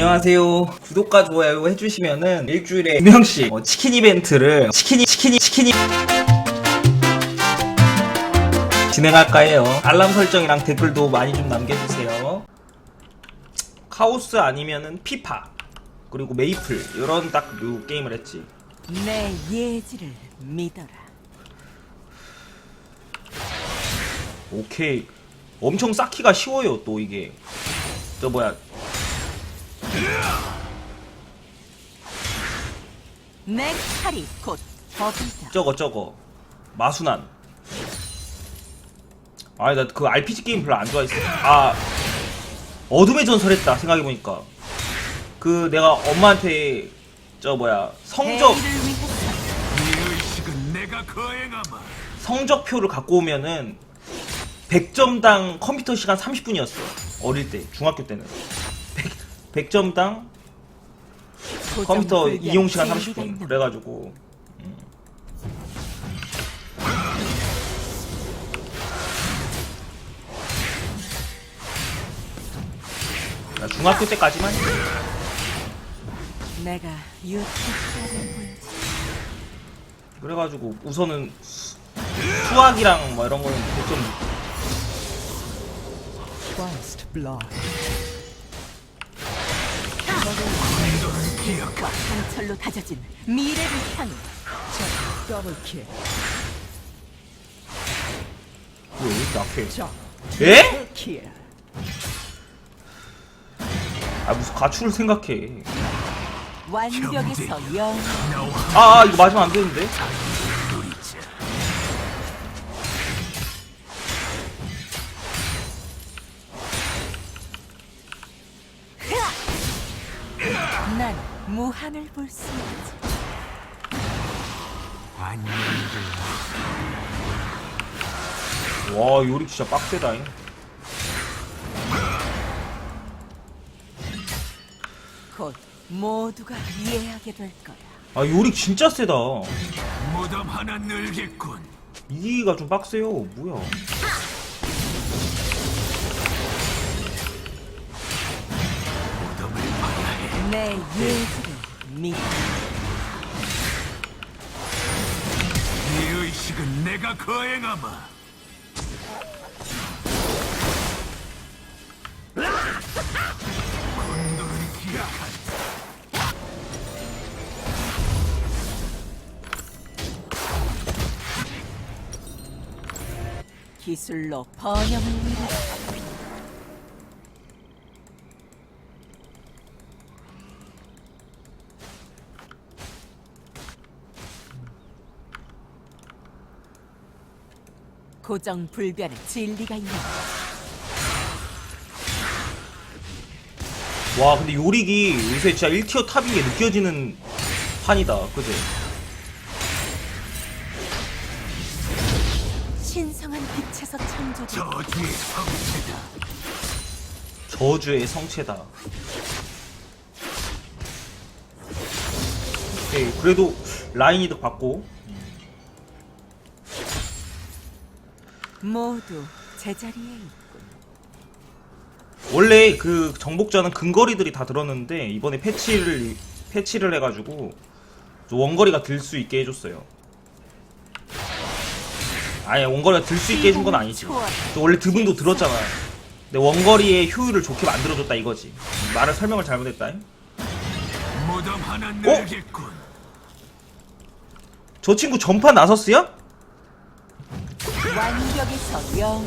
안녕하세요. 구독과 좋아요 해주시면은 일주일에 두 명씩 어, 치킨 이벤트를 치킨이 치킨이 치킨이 진행할까 해요. 알람 설정이랑 댓글도 많이 좀 남겨주세요. 카오스 아니면은 피파 그리고 메이플 이런 딱 요 게임을 했지. 내 예지를 믿어라. 오케이. 엄청 쌓기가 쉬워요 또 이게. 저 뭐야 내 칼이 곧 법이다. 저거 저거. 마순한 아니 나 그 RPG 게임 별로 안 좋아했어. 아 어둠의 전설 했다 생각해보니까. 그 내가 엄마한테 저 뭐야 성적. 대의를 위해서 이 의식은 내가 거행하마. 성적표를 갖고 오면은 100점당 컴퓨터 시간 30분이었어 어릴 때 중학교 때는 100, 100점당 컴퓨터 이용 시간 진리가 30분. 있는 그래가지고. 음. 나 중학교 때까지만 내가 그래가지고 우선은 수- 수학이랑 뭐 이런 거는 100점 First blood. 과 강철로 다져진 미래를 향해. 왜 이렇게 약해 Chop. 에? 아 무슨 가출을 생각해 완벽에서 영 아, 아 이거 맞으면 안 되는데 무한을 볼 수 있지. 안녕들. 와 요리 진짜 빡세다잉 곧 모두가 이해하게 될 거야. 아 요리 진짜 세다 무덤 하나 늘겠군. 이기기가 좀 빡세요 뭐야 무덤을 봐야 해. 내 예지를 믿어. 이 의식은 내가 거행하마. 군도는 기약한 기술로 번영을 이루라. 고정 불변의 진리가 있는 와 근데 요릭이 요새 진짜 1티어 탑인 게 느껴지는 판이다 그지? 신성한 빛에서 창조된 저주의 성체다. 저주의 성체다 오케이 그래도 라인 이득 받고 모두 제자리에 있군. 원래 그 정복자는 근거리들이 다 들었는데 이번에 패치를 패치를 해가지고 좀 원거리가 들 수 있게 해줬어요. 아예 원거리가 들 수 있게 해준 건 아니지. 또 원래 드분도 들었잖아. 근데 원거리의 효율을 좋게 만들어줬다 이거지. 말을 설명을 잘못했다. 늘겠군. 저 친구 전판 나섰어요? 완벽에서 영원.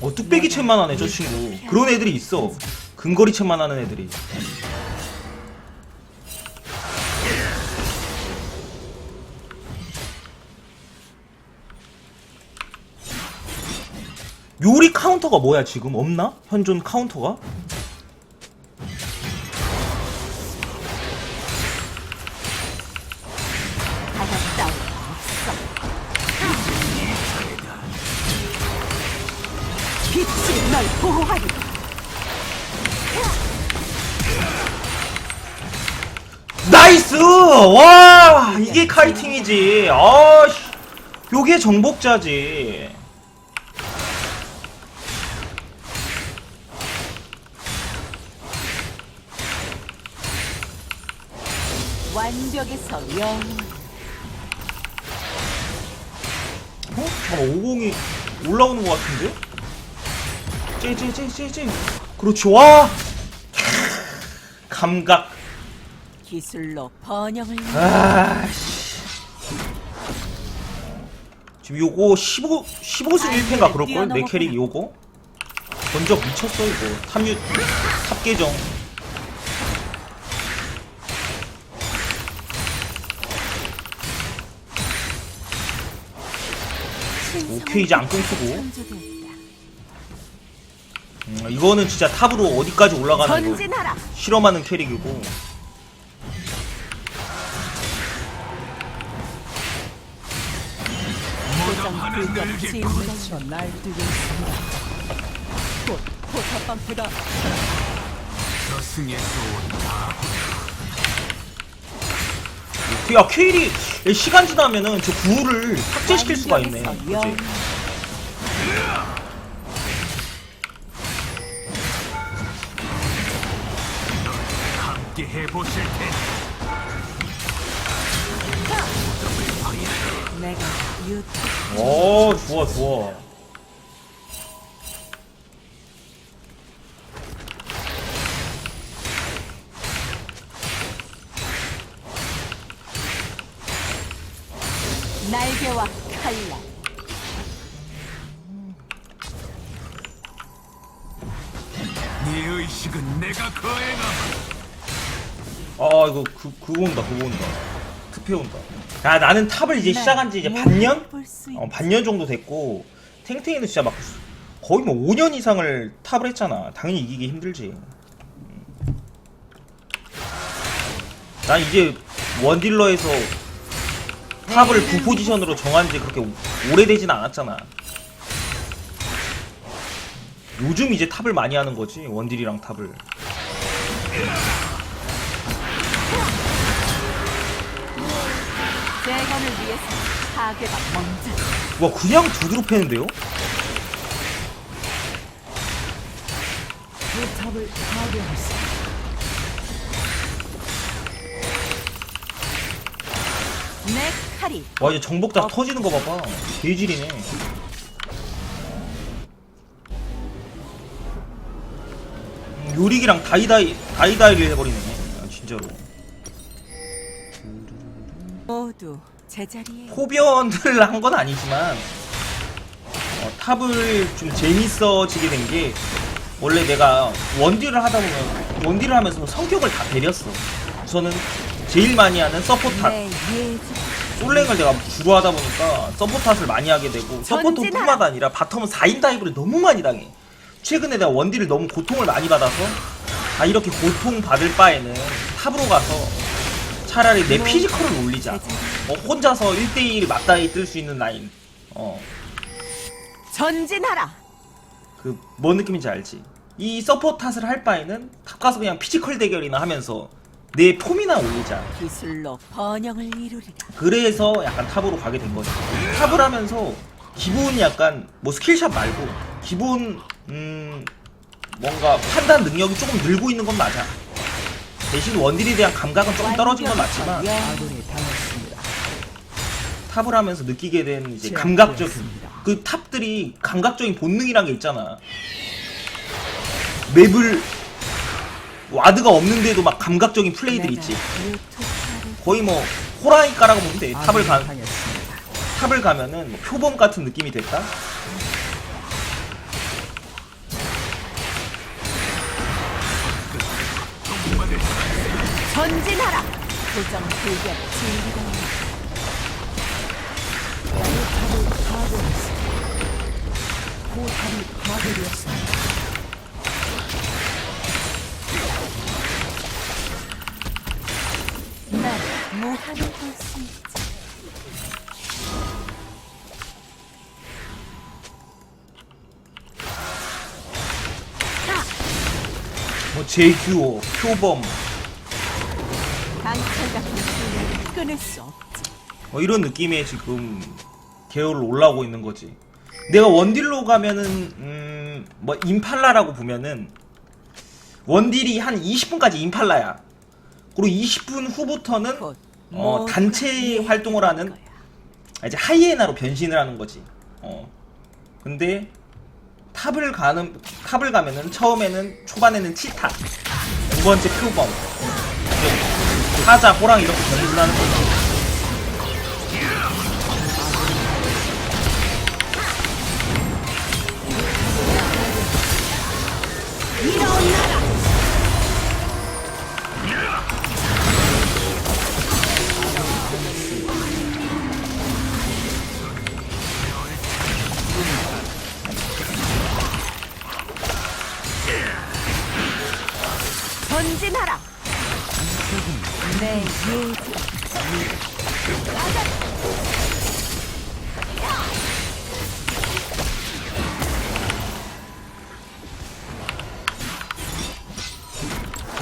어 뚝배기 챗만 하네 저 친구. 그런 애들이 있어. 근거리 챗만 하는 애들이. 요리 카운터가 뭐야 지금 없나? 현존 카운터가? 나이스! 와, 이게 카이팅이지. 아, 씨. 요게 정복자지. 완벽에서 영 어? 잠깐 50이 올라오는 것 같은데? 쟤쟤쟤쟤쟤 그렇지 와! 감각. 기술로 번영을 아씨. 지금 요거 15 15승 1패인가 그럴걸? 내 캐릭 요거? 전적 미쳤어 이거. 탑유 탑계정 오케이, 이제 안경 쓰고. 음, 이거는 진짜 탑으로 어디까지 올라가는 거. 실험하는 캐릭이고. 곧 포탑 방패가 저승에서 온다. 야 케일이 시간 지나면은 저 구울을 삭제시킬 수가 있네. 그치? 함께 해보실 테니. 내가 유튜브 오 좋아 좋아 온다 그거 온다. 투표 온다. 야 나는 탑을 이제 시작한 지 이제 반년? 볼수 어 반년 정도 됐고 탱탱이는 진짜 막 거의 뭐 5년 이상을 탑을 했잖아. 당연히 이기기 힘들지. 음. 난 이제 원딜러에서 탑을 부 포지션으로 정한 지 그렇게 오- 오래되진 않았잖아. 요즘 이제 탑을 많이 하는 거지 원딜이랑 탑을 재건을 위해서 파괴가 먼저. 와 그냥 두드러 패는데요? 포탑을 파괴했습니다. 내 칼이 와 이제 정복 다 터지는 거 봐봐. 개질이네. 음, 요릭이랑 다이다이 다이다이를 해버리네. 아, 진짜로 모두 제자리에 포변을 한 건 아니지만 어, 탑을 좀 재밌어지게 된 게 원래 내가 원딜을 하다 보면 원딜을 하면서 성격을 다 배렸어. 우선은 제일 많이 하는 서포트 탑 내 예지 솔랭을 내가 주로 하다 보니까 서포트를 많이 하게 되고 서포트뿐만. 아니라 바텀은 4인 다이브를 너무 많이 당해. 최근에 내가 원딜을 너무 고통을 많이 받아서 아 이렇게 고통 받을 바에는 탑으로 가서 차라리 내 피지컬을 올리자 어, 혼자서 1대1 맞다이 뜰 수 있는 라인 어 전진하라. 그 뭔 느낌인지 알지? 이 서포트 탓을 할 바에는 탑 가서 그냥 피지컬 대결이나 하면서 내 폼이나 올리자 기술로 번영을 이루리라. 그래서 약간 탑으로 가게 된 거죠. 탑을 하면서 기본 약간 뭐 스킬샷 말고 기본 음 뭔가 판단 능력이 조금 늘고 있는 건 맞아. 대신 원딜에 대한 감각은 조금 떨어진 건 맞지만. 탑을 하면서 느끼게 된 이제. 감각적인 그 탑들이 감각적인 본능이란 게 있잖아. 맵을 와드가 없는데도 막 감각적인 플레이들 있지. 유튜브를 거의 뭐 호랑이 까라고 보면 돼. 탑을 아군이 가 당했습니다. 탑을 가면은 뭐 표범 같은 느낌이 됐다. 전진하라. 고정 불격 진리가 포탑을 파괴했습니다. 포탑이 파괴되었습니다. 난 무한을 볼수 있지. 뭐 제규어, 표범, 막아낼 수 없지. 뭐 이런 느낌의 지금 계열을 올라오고 있는 거지. 내가 원딜로 가면은 음 뭐 임팔라라고 보면은 원딜이 한 20분까지 임팔라야. 그리고 20분 후부터는 곧 어, 단체 활동을 하는 거야. 이제 하이에나로 변신을 하는 거지. 어. 근데 탑을 가는 탑을 가면은 처음에는 초반에는 치타, 두 번째 표범, 사자, 호랑 이렇게 변신을 하는 거지.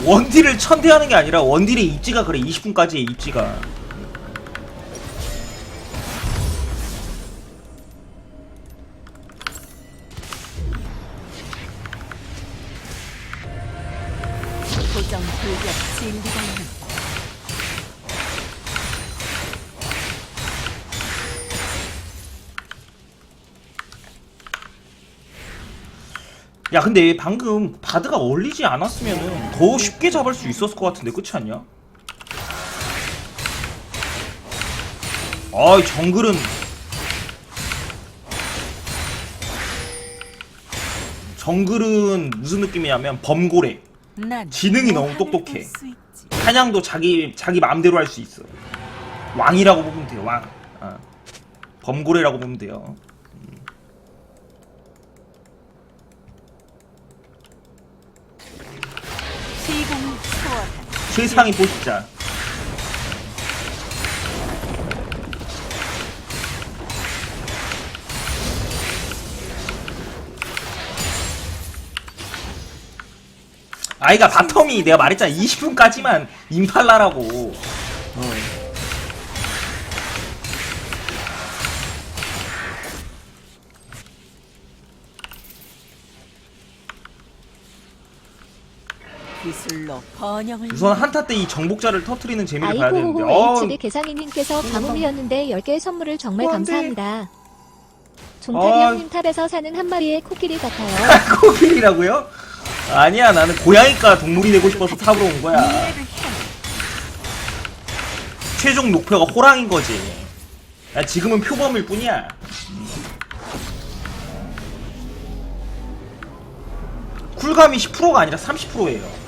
원딜을 천대하는 게 아니라 원딜의 입지가 그래 20분까지의 입지가 근데 방금 바드가 얼리지 않았으면은 더 쉽게 잡을 수 있었을 것 같은데 그렇지 않냐? 아이 정글은 정글은 무슨 느낌이냐면 범고래 난 지능이 너무 무한을 똑똑해. 사냥도 자기 자기 마음대로 할 수 있어 왕이라고 보면 돼요 왕 어. 범고래라고 보면 돼요 시공이 초월한 최상위 보시자. 아이가 바텀이 내가 말했잖아. 20분까지만 임팔라라고 어. 기술로 번영을 우선 한타 때 이 정복자를 터트리는 재미를 봐야 되는데 아이고호호 어, HD 개상이님께서 가뭄이었는데 10개의 선물을 정말 어, 안 돼. 감사합니다. 종탁이 아. 형님 탑에서 사는 한 마리의 코끼리 같아요. 코끼리라고요? 아니야 나는 고양이과 동물이 되고 싶어서 탑으로 온 거야 최종 목표가 호랑인 거지. 야, 지금은 표범일 뿐이야. 쿨감이 10%가 아니라 30%예요.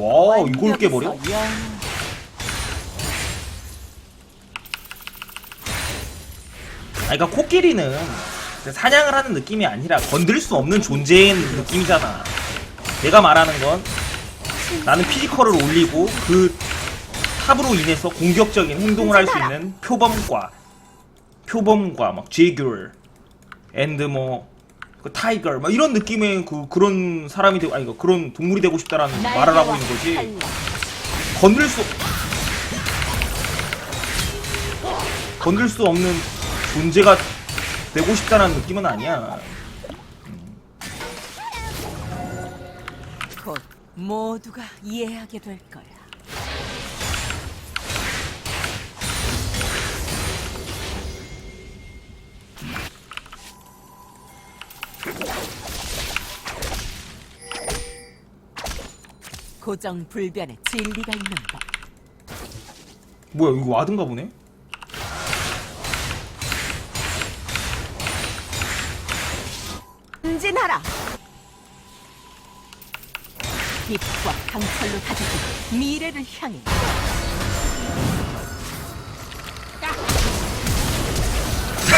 와, 이걸 깨버려? 아, 그러니까 코끼리는 사냥을 하는 느낌이 아니라 건들 수 없는 존재인 느낌이잖아. 내가 말하는 건 나는 피지컬을 올리고 그 탑으로 인해서 공격적인 행동을 할 수 있는 표범과 표범과 막 제귤 앤드 뭐 그 타이거 막 이런 느낌의 그 그런 사람이 되고 아니 그런 동물이 되고 싶다라는 말을 하고 있는 거지. 건들 수 건들 수 없는 존재가 되고 싶다는 느낌은 아니야. 곧 모두가 이해하게 될 거야. 고정 불변의 진리가 있는 법. 뭐야 이거 와든가 보네? 전진하라. 빛과 강철로 다져진 미래를 향해.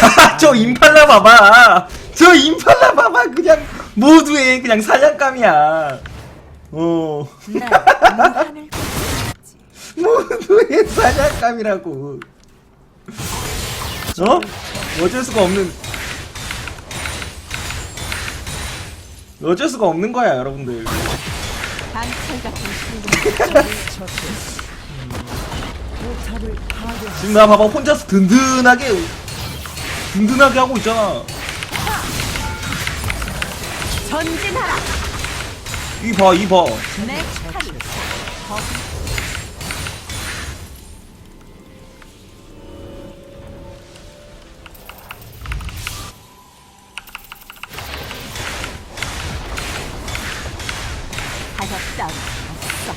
저 임팔라 봐봐. 저 임팔라 봐봐. 그냥 모두의 그냥 사냥감이야. 어난 무한을 볼수 있지. 모두의 사냥감이라고. 어? 어쩔 수가 없는. 어쩔 수가 없는 거야 여러분들 강철 같은 신분 포탑을 파괴했습니다. 지금 나 봐봐 혼자서 든든하게 든든하게 하고 있잖아 전진하라. 이봐 이봐 내 칼이 가격 따위 없어.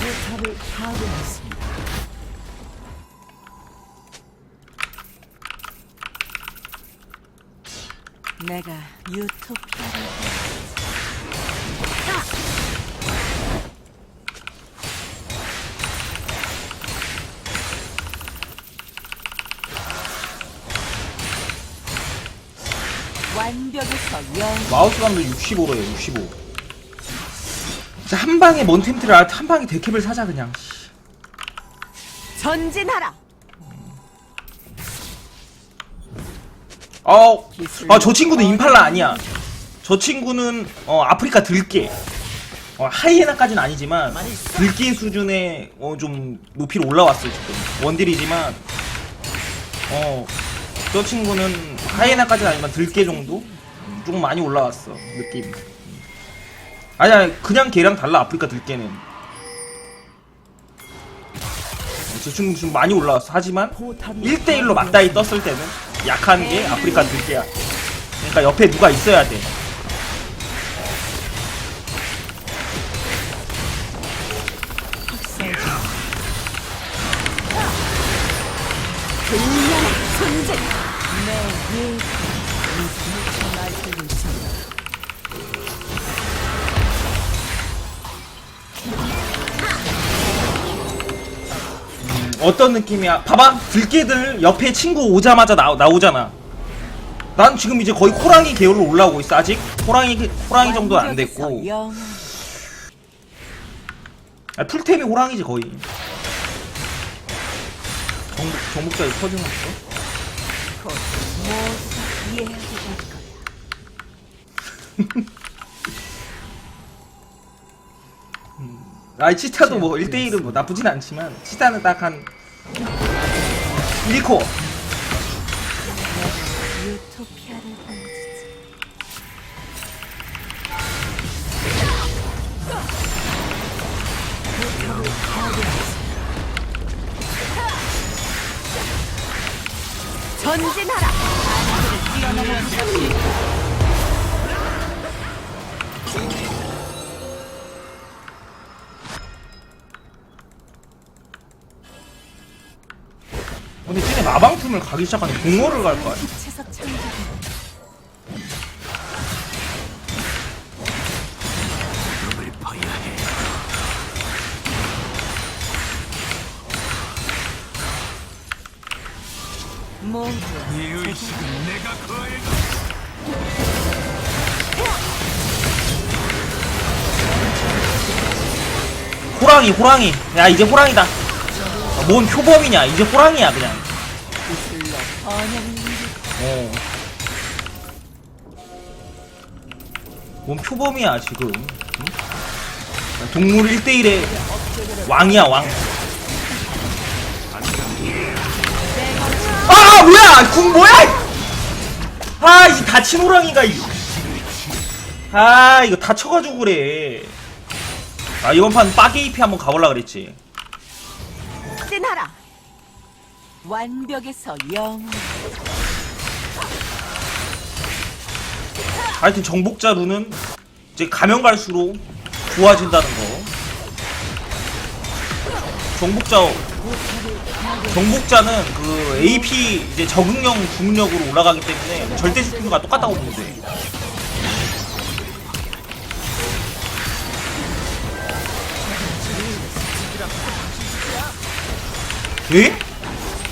포탑을 파괴했습니다. 내가 유토피아를 완벽에서 영 마우스 감도 65로요 65 진짜 한 방에 몬템트를 알- 한 방에 데캡을 사자 그냥. 전진하라. 어, 아, 저 친구는 임팔라 아니야. 저 친구는 어, 아프리카 들깨. 어, 하이에나까지는 아니지만 들깨 수준의 어, 좀 높이로 올라왔어요 지금. 원딜이지만 어, 저 친구는 하이에나까지는 아니지만 들깨 정도? 좀 많이 올라왔어 느낌. 아니야 그냥 걔랑 달라 아프리카 들깨는. 어, 저 친구 좀 많이 올라왔어. 하지만 포탑이 1대1로 맞다이 떴을 때는 약한 게 아프리카 들깨야. 그러니까 옆에 누가 있어야 돼. 존재. 내 미쳐 날뛰고 있습니 어떤 느낌이야? 봐봐, 들깨들 옆에 친구 오자마자 나, 나오잖아. 난 지금 이제 거의 호랑이 계열로 올라오고 있어. 아직 호랑이 호랑이 정도는 안 됐고. 아, 풀템이 호랑이지 거의. 정복 정복자에 터지는 거. 모 두 이해하게 될 거야. 아, 치타도 뭐 1대1은 뭐 나쁘진 않지만 치타는 딱 한 1코. 유토피아를 보여주지. 전진하라. 하늘을 뛰어넘어 마방틈을 가기 시작하는 공허를 갈 거야. 호랑이 호랑이. 야 이제 호랑이다. 아, 뭔 표범이냐? 이제 호랑이야 그냥. 어. 뭔 표범이야 지금 응? 동물 1대1의 왕이야 왕 아 뭐야 궁 뭐야 아 이 다친 호랑이가 이- 아 이거 다쳐가지고 그래 아 이번 판 빠게이피 한번 가볼라 그랬지 진하라. 완벽에서 영 하여튼 정복자 룬은 이제 가면 갈수록 좋아진다는 거. 정복자 정복자는 그 AP 이제 적응형 중력으로 올라가기 때문에 절대 스피드가 똑같다고 돼. 에?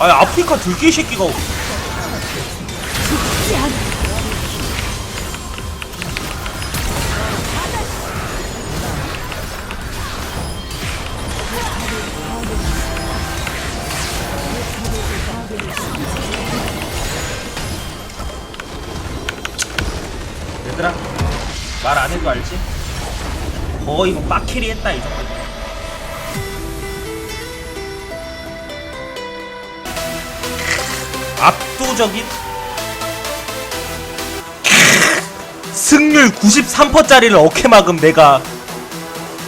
아니 아프리카 들개 새끼가 얘들아 말 안 해도 알지? 거의 뭐 빡킬이 했다 이거 압도적인 승률 93%짜리를 어케 막음 내가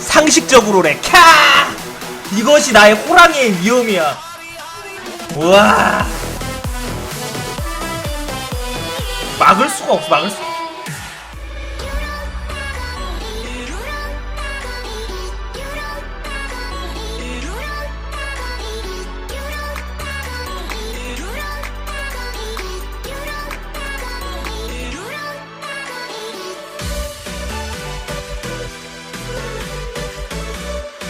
상식적으로래. 캬! 이것이 나의 호랑이의 위험이야. 우와. 막을 수가 없어 막을 수가